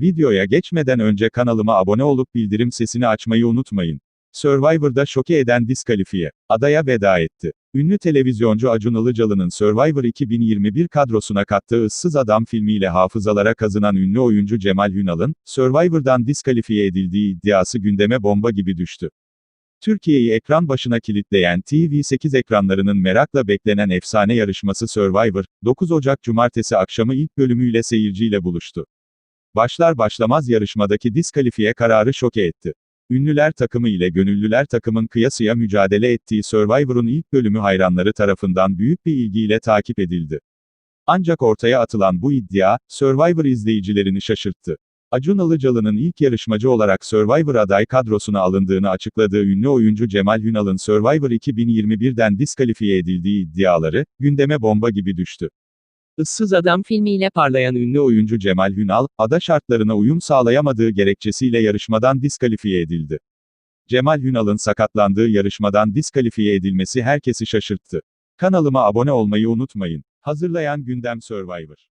Videoya geçmeden önce kanalıma abone olup bildirim sesini açmayı unutmayın. Survivor'da şoke eden diskalifiye. Adaya veda etti. Ünlü televizyoncu Acun Ilıcalı'nın Survivor 2021 kadrosuna kattığı Issız Adam filmiyle hafızalara kazınan ünlü oyuncu Cemal Hünal'ın, Survivor'dan diskalifiye edildiği iddiası gündeme bomba gibi düştü. Türkiye'yi ekran başına kilitleyen TV8 ekranlarının merakla beklenen efsane yarışması Survivor, 9 Ocak Cumartesi akşamı ilk bölümüyle seyirciyle buluştu. Başlar başlamaz yarışmadaki diskalifiye kararı şoke etti. Ünlüler takımı ile gönüllüler takımın kıyasıya mücadele ettiği Survivor'un ilk bölümü hayranları tarafından büyük bir ilgiyle takip edildi. Ancak ortaya atılan bu iddia, Survivor izleyicilerini şaşırttı. Acun Ilıcalı'nın ilk yarışmacı olarak Survivor aday kadrosuna alındığını açıkladığı ünlü oyuncu Cemal Hünal'ın Survivor 2021'den diskalifiye edildiği iddiaları, gündeme bomba gibi düştü. Issız Adam filmiyle parlayan ünlü oyuncu Cemal Hünal, ada şartlarına uyum sağlayamadığı gerekçesiyle yarışmadan diskalifiye edildi. Cemal Hünal'ın sakatlandığı yarışmadan diskalifiye edilmesi herkesi şaşırttı. Kanalıma abone olmayı unutmayın. Hazırlayan Gündem Survivor